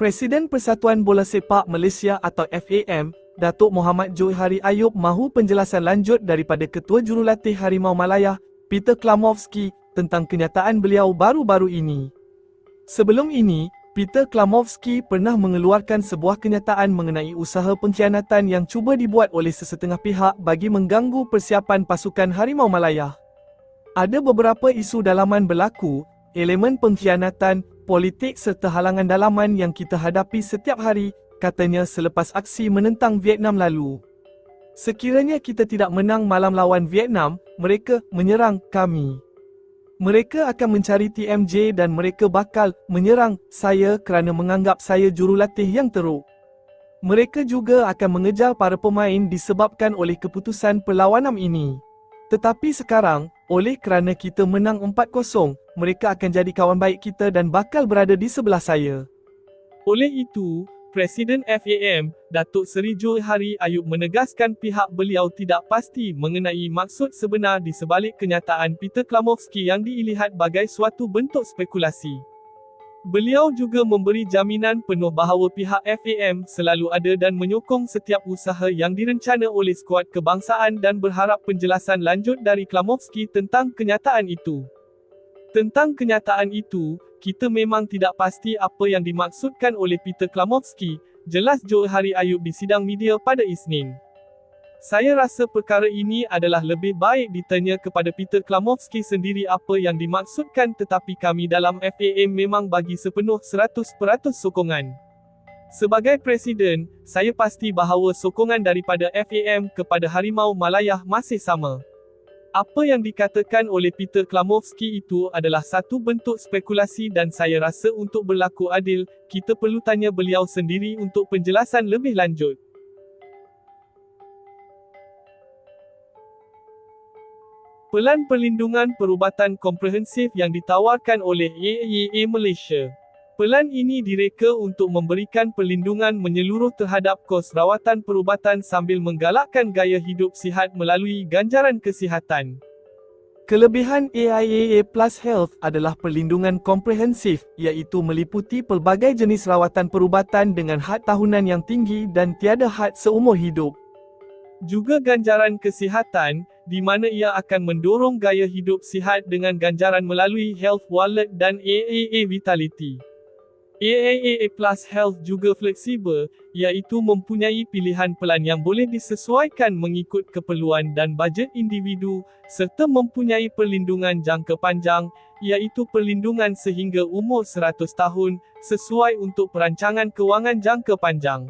Presiden Persatuan Bola Sepak Malaysia atau FAM, Datuk Muhammad Johari Ayub mahu penjelasan lanjut daripada Ketua Jurulatih Harimau Malaya, Peter Klamovski, tentang kenyataan beliau baru-baru ini. Sebelum ini, Peter Klamovski pernah mengeluarkan sebuah kenyataan mengenai usaha pengkhianatan yang cuba dibuat oleh sesetengah pihak bagi mengganggu persiapan pasukan Harimau Malaya. Ada beberapa isu dalaman berlaku, elemen pengkhianatan, politik serta halangan dalaman yang kita hadapi setiap hari, katanya selepas aksi menentang Vietnam lalu. Sekiranya kita tidak menang malam lawan Vietnam, mereka menyerang kami. Mereka akan mencari TMJ dan mereka bakal menyerang saya kerana menganggap saya jurulatih yang teruk. Mereka juga akan mengejar para pemain disebabkan oleh keputusan perlawanan ini. Tetapi sekarang, oleh kerana kita menang 4-0, mereka akan jadi kawan baik kita dan bakal berada di sebelah saya. Oleh itu, Presiden FAM, Datuk Seri Johari Ayub menegaskan pihak beliau tidak pasti mengenai maksud sebenar di sebalik kenyataan Peter Klamovski yang dilihat bagai suatu bentuk spekulasi. Beliau juga memberi jaminan penuh bahawa pihak FAM selalu ada dan menyokong setiap usaha yang direncana oleh skuad kebangsaan dan berharap penjelasan lanjut dari Klamovski tentang kenyataan itu. Tentang kenyataan itu, kita memang tidak pasti apa yang dimaksudkan oleh Peter Klamovski, jelas Joe Hari Ayub di sidang media pada Isnin. Saya rasa perkara ini adalah lebih baik ditanya kepada Peter Klamovski sendiri apa yang dimaksudkan tetapi kami dalam FAM memang bagi sepenuh 100% sokongan. Sebagai Presiden, saya pasti bahawa sokongan daripada FAM kepada Harimau Malayah masih sama. Apa yang dikatakan oleh Peter Klamovski itu adalah satu bentuk spekulasi dan saya rasa untuk berlaku adil, kita perlu tanya beliau sendiri untuk penjelasan lebih lanjut. Pelan Perlindungan Perubatan Komprehensif yang ditawarkan oleh AIA Malaysia. Pelan ini direka untuk memberikan perlindungan menyeluruh terhadap kos rawatan perubatan sambil menggalakkan gaya hidup sihat melalui ganjaran kesihatan. Kelebihan AIAA Plus Health adalah perlindungan komprehensif, iaitu meliputi pelbagai jenis rawatan perubatan dengan had tahunan yang tinggi dan tiada had seumur hidup. Juga ganjaran kesihatan, di mana ia akan mendorong gaya hidup sihat dengan ganjaran melalui Health Wallet dan AAA Vitality. AAA Plus Health juga fleksibel, iaitu mempunyai pilihan pelan yang boleh disesuaikan mengikut keperluan dan bajet individu, serta mempunyai perlindungan jangka panjang, iaitu perlindungan sehingga umur 100 tahun, sesuai untuk perancangan kewangan jangka panjang.